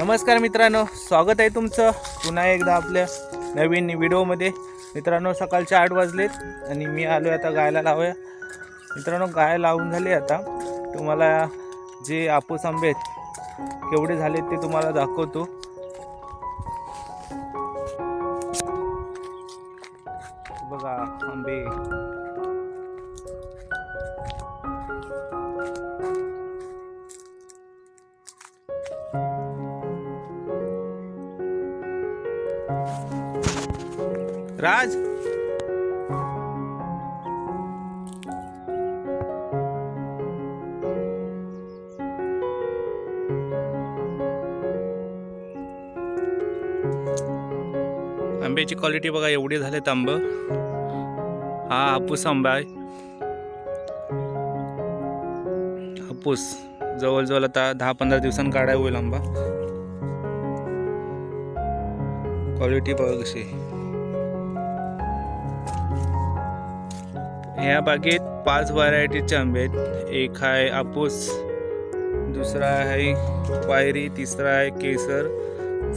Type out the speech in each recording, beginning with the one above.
नमस्कार मित्रांनो स्वागत आहे तुमचं पुन्हा एकदा आपल्या नवीन व्हिडिओमध्ये. मित्रांनो सकाळचे आठ वाजलेत आणि मी आलो आहे आता गायला लावूया मित्रांनो गाय लावून झाली आता. तुम्हाला जे आपूस आंबे आहेत केवढे झालेत ते तुम्हाला दाखवतो. बघा आंबे. राज! आंब्याची क्वालिटी बघा एवढी झालेत आंब. हा हापूस आंबा आहे. हापूस. जवळजवळ आता दहा पंधरा दिवसांनी काढाय होईल आंबा. क्वालिटी बघा कशी. ह्या बागेत पाच व्हरायटीचे आंबे आहेत. एक आहे आपूस दुसरा आहे पायरी तिसरा आहे केसर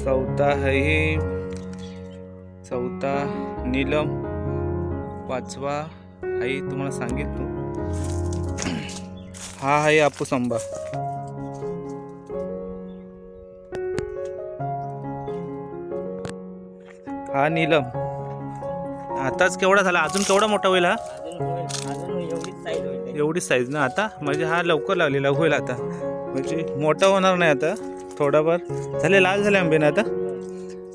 चौथा आहे चौथा नीलम पाचवा आहे तुम्हाला सांगितलं. हा आहे आपूस आंबा. हा नीलम. आताच केवढा झाला? अजून केवढा मोठा होईल हा? एवढीच साईज ना? आता म्हणजे हा लवकर लागलेला होईल आता. म्हणजे मोठा होणार नाही आता थोडाफार. झाले लाल झाले आंबे ना आता?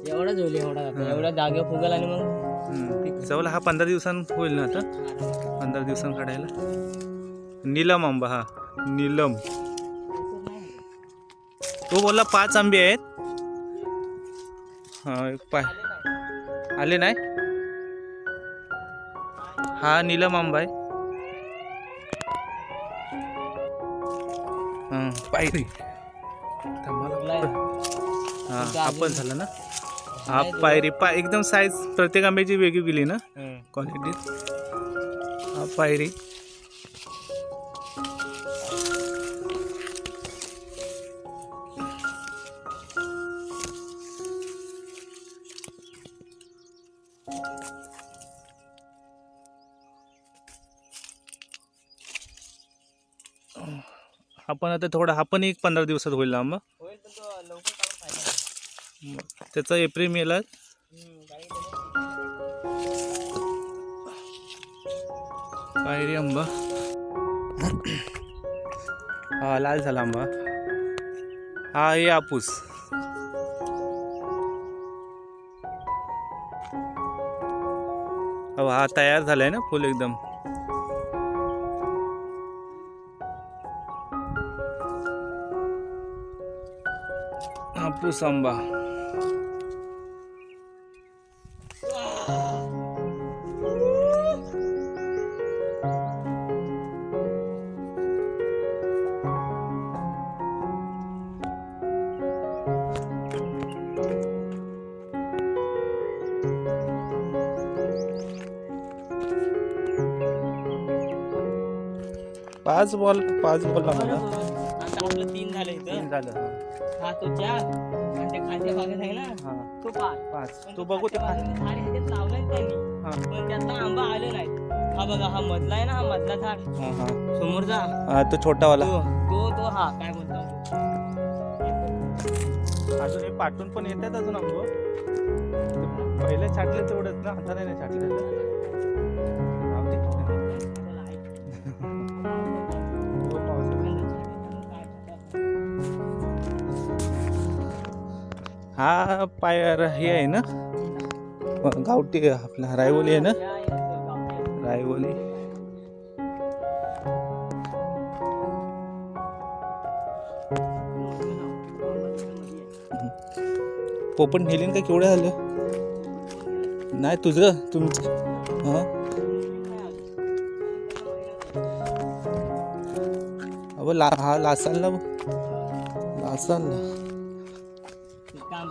एवढाच होईल एवढा. एवढ्या जागे फुगल आणि मग जवळ हा पंधरा दिवसां होईल ना आता? पंधरा दिवसां काढायला. नीलम आंबा हा. नीलम. तो बोलला पाच आंबे आहेत. हा पाय. आले नाही? हा नीलम आंबा आहे हा पायरी. हा झालं ना? हा पायरी पा एकदम साईज प्रत्येक आंब्याची वेगळी गेली ना. क्वालिटी हा पायरी आपण आता थोडा हा पण एक पंधरा दिवसात होईल ना नाही. त्याचा एप्रिल मेला पायरी आंबा? हा लाल झाला आंबा. हा हे आपूस. हा तयार झालाय ना फुल एकदम. हापूस आंबा पाच बॉल पाच बॉल आपलं तीन झालं इथं. तीन झालं हा तो चार आणि ते खालच्या भागात आहे ना. तो पाच पाच. पण तो बघू ते खालच्या बाजूने झाड ह्याच्यात लावलाय त्यांनी. हा. पण त्यातला आंबा आले हा बघा हा मधला आहे ना हा मधला झाड. हा हा. समोरचा हा तो छोटावाला. तो तो तो हा काय बोलतो? अजून हे पाठवून पण येतात अजून आंबो. पहिले छाटले तेवढंच ना हाताने नाही छाटले. हा पायर हे आहे ना. गावठी आपला रायवली आहे ना. रायवली. पोपट नेली का केवढं झालं? नाही तुझं तुमचं. हां. अहो ला हा लासाल ना लासाल ना.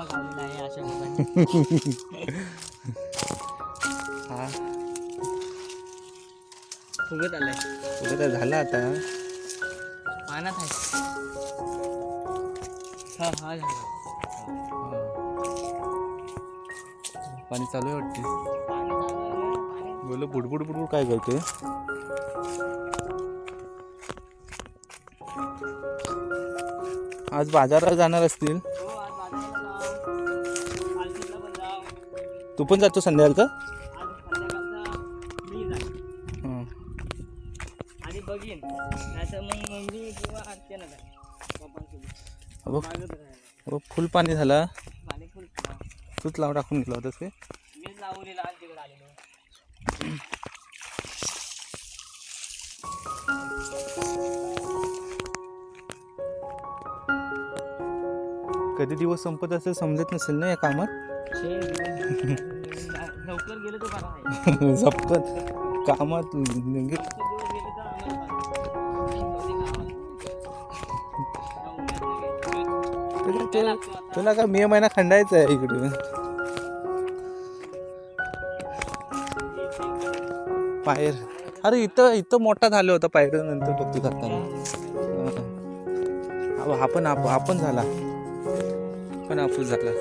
झालं आता. पाण्यात पाणी चालू आहे वाटते. पाणी बोल बुडबुड बुडबुड काय करते? आज बाजारात जाणार असतील. तू पण जातो संध्याकाळचा. हं. आधी बघीन. नाहीतर मग मम्मी किंवा अर्चना जाईल. पप्पांसोबत. अबो. मागत राहायला. अबो फुल पाणी झाला. पाणी फुल. तूच लाव टाकून गेला होतास काय? मीच लावलेला आणि तिकडे आलेलो. कधी दिवस संपत असेल समजत नसेल ना या कामात? लवकर गेलो तर बरा आहे. संपत कामात म्हणजे तुला का मे महिना खंडायचा आहे इकडे? पायर. अरे इथं इथं मोठा झालं होता पायर नंतर बघतो जाताना हा पण आप आपण झाला. पण आपूस झाला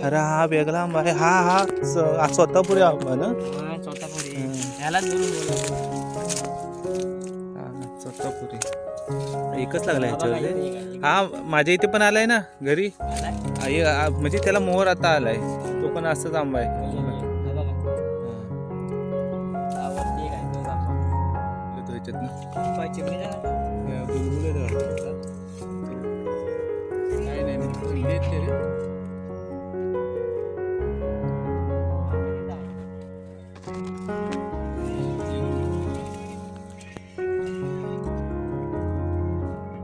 अरे हा वेगळा आंबा आहे हा हा स- स्वतःपुरे आंबा ना स्वतःपुरी. यालाच बोलून बोलू. हा, स्वतःपुरी एकच लागला हा. हा माझ्या इथे पण आलाय ना घरी? आई- आ- म्हणजे त्याला मोहर आता आलाय तो पण असंच आंबा आहे പച്ചത്തിന് പച്ചപ്പിന് കൂടുതൽ ഇന്ത്യയിൽ